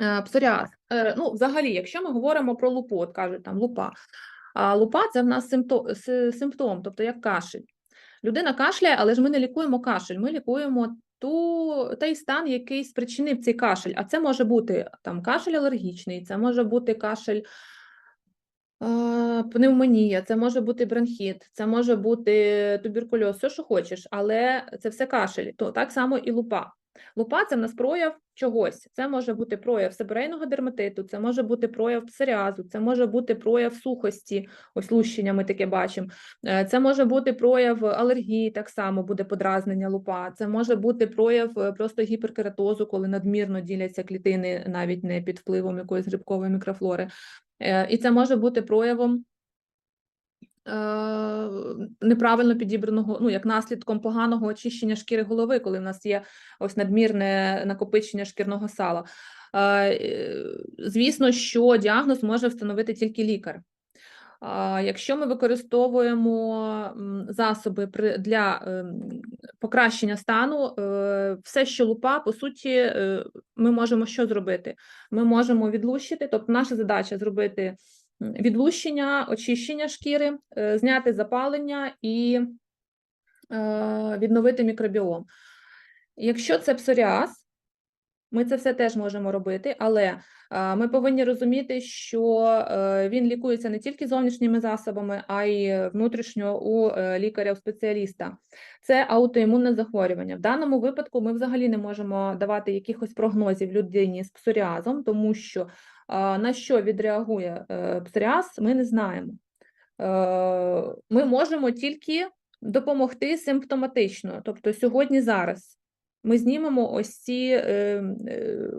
Е, Псоріаз. Е, Ну, взагалі, якщо ми говоримо про лупу, от кажуть там лупа, а лупа це в нас симптом, тобто як кашель. Людина кашляє, але ж ми не лікуємо кашель, ми лікуємо ту, той стан, який спричинив цей кашель. А це може бути там кашель алергічний, це може бути кашель. Пневмонія, це може бути бронхіт, це може бути туберкульоз, все, що хочеш, але це все кашель. То так само і лупа. Лупа це в нас прояв чогось. Це може бути прояв себорейного дерматиту, це може бути прояв псоріазу, це може бути прояв сухості, ось лущення ми таке бачимо. Е, Це може бути прояв алергії, так само буде подразнення лупа. Це може бути прояв е, просто гіперкератозу, коли надмірно діляться клітини навіть не під впливом якоїсь грибкової мікрофлори. Е, І це може бути проявом неправильно підібраного, ну як наслідком поганого очищення шкіри голови, коли в нас є ось надмірне накопичення шкірного сала. Е, е, Звісно, що діагноз може встановити тільки лікар. Якщо ми використовуємо засоби для ем, покращення стану, е, все, що лупа, по суті, е, ми можемо що зробити? Ми можемо відлущити, тобто наша задача зробити відлущення, очищення шкіри, е, зняти запалення і е, відновити мікробіом. Якщо це псоріаз, ми це все теж можемо робити, але ми повинні розуміти, що е, він лікується не тільки зовнішніми засобами, а й внутрішньо у е, лікаря-спеціаліста. Це аутоімунне захворювання. В даному випадку ми взагалі не можемо давати якихось прогнозів людині з псоріазом, тому що на що відреагує е, псоріаз, ми не знаємо. Ми можемо тільки допомогти симптоматично, тобто сьогодні зараз. Ми знімемо ось ці е, е,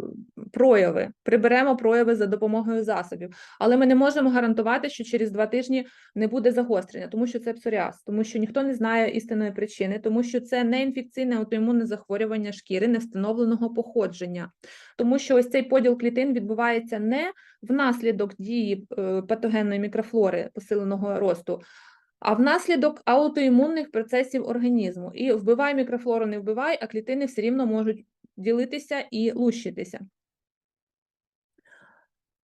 прояви, приберемо прояви за допомогою засобів, але ми не можемо гарантувати, що через два тижні не буде загострення, тому що це псоріаз, тому що ніхто не знає істинної причини, тому що це не інфекційне аутоімунне захворювання шкіри невстановленого походження, тому що ось цей поділ клітин відбувається не внаслідок дії е, патогенної мікрофлори посиленого росту, а внаслідок аутоімунних процесів організму. І вбивай мікрофлору, не вбивай, а клітини все рівно можуть ділитися і лущитися.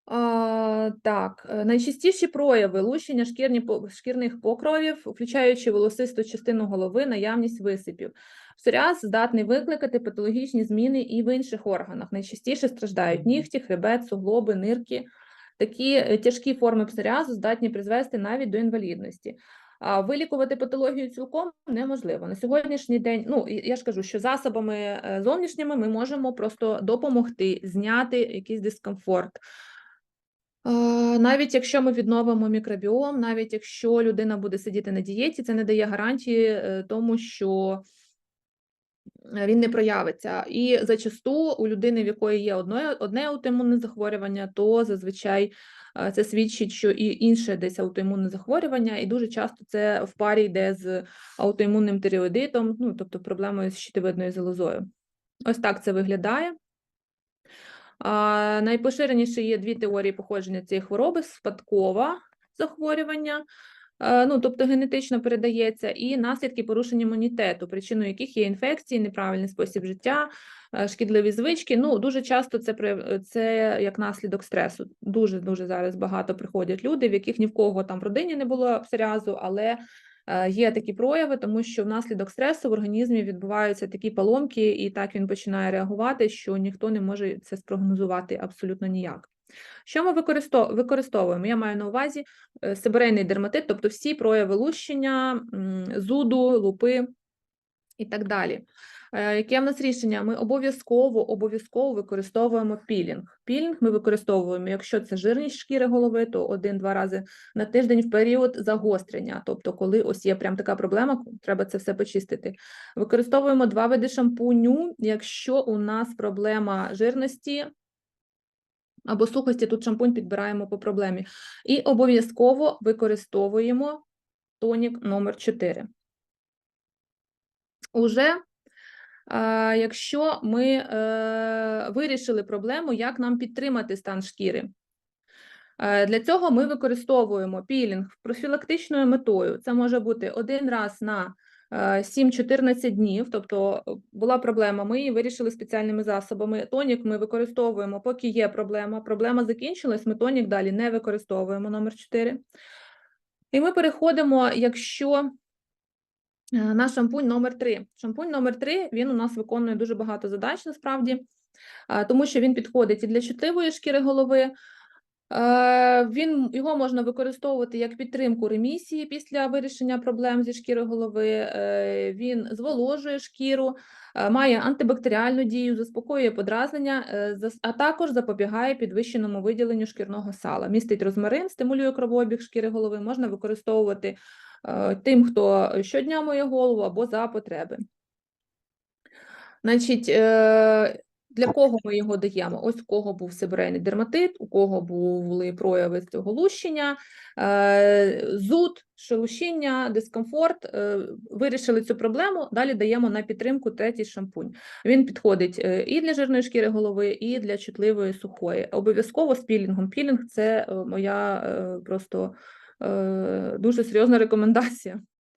А, так, е, найчастіші прояви лущення шкірні, шкірних покровів, включаючи волосисту частину голови, наявність висипів. Псоріаз здатний викликати патологічні зміни і в інших органах. Найчастіше страждають нігті, хребет, суглоби, нирки. Такі е, тяжкі форми псоріазу здатні призвести навіть до інвалідності. А вилікувати патологію цілком неможливо. На сьогоднішній день, ну я ж кажу, що засобами е, зовнішніми ми можемо просто допомогти зняти якийсь дискомфорт. Навіть якщо ми відновимо мікробіом, навіть якщо людина буде сидіти на дієті, це не дає гарантії е, тому, що він не проявиться. І зачасту у людини, в якої є одне, одне аутоімунне захворювання, то зазвичай е, це свідчить, що і інше десь аутоімунне захворювання, і дуже часто це в парі йде з аутоімунним тиреоїдитом, ну тобто проблемою з щитовидною залозою. Ось так це виглядає. Найпоширеніше є дві теорії походження цієї хвороби: спадкова захворювання, ну тобто генетично передається, і наслідки порушення імунітету, причиною яких є інфекції, неправильний спосіб життя, е, шкідливі звички. Ну дуже часто це це як наслідок стресу. Дуже дуже зараз багато приходять люди, в яких ні в кого там в родині не було псоріазу, але е, є такі прояви, тому що внаслідок стресу в організмі відбуваються такі поломки, і так він починає реагувати, що ніхто не може це спрогнозувати абсолютно ніяк. Що ми використовуємо? Я маю на увазі е, себорейний дерматит, тобто всі прояви лущення, зуду, лупи і так далі. Е, Яке в нас рішення? Ми обов'язково обов'язково використовуємо пілінг. Пілінг ми використовуємо, якщо це жирність шкіри голови, то один-два рази на тиждень в період загострення. Тобто, коли ось є прям така проблема, треба це все почистити. Використовуємо два види шампуню, якщо у нас проблема жирності або сухості, тут шампунь підбираємо по проблемі. І обов'язково використовуємо тонік номер 4. Уже е, якщо ми е, вирішили проблему, як нам підтримати стан шкіри. Е, Для цього ми використовуємо пілінг профілактичною метою. Це може бути один раз на 7-14 днів. Тобто е, була проблема, ми її вирішили спеціальними засобами. Тонік ми використовуємо, поки є проблема. Проблема закінчилась, ми тонік далі не використовуємо номер 4. І ми переходимо, якщо е, на шампунь номер 3. Шампунь номер 3, він у нас виконує дуже багато задач насправді, тому що він підходить і для чутливої шкіри голови. Е, Він його можна використовувати як підтримку ремісії після вирішення проблем зі шкірою голови. Е, Він зволожує шкіру, е, має антибактеріальну дію, заспокоює подразнення, а також запобігає підвищеному виділенню шкірного сала. Містить розмарин, стимулює кровообіг шкіри голови. Можна використовувати тим, хто щодня моє голову або за потреби. Значить, для кого ми його даємо? Ось у кого був сибирейний дерматит, у кого були прояви цього лущення, е, зуд, шелушіння, дискомфорт. е, Вирішили цю проблему. Далі даємо на підтримку третій шампунь. Він підходить е, і для жирної шкіри голови, і для чутливої сухої. Обов'язково з пілінгом. Пілінг це моя просто дуже серйозна рекомендація.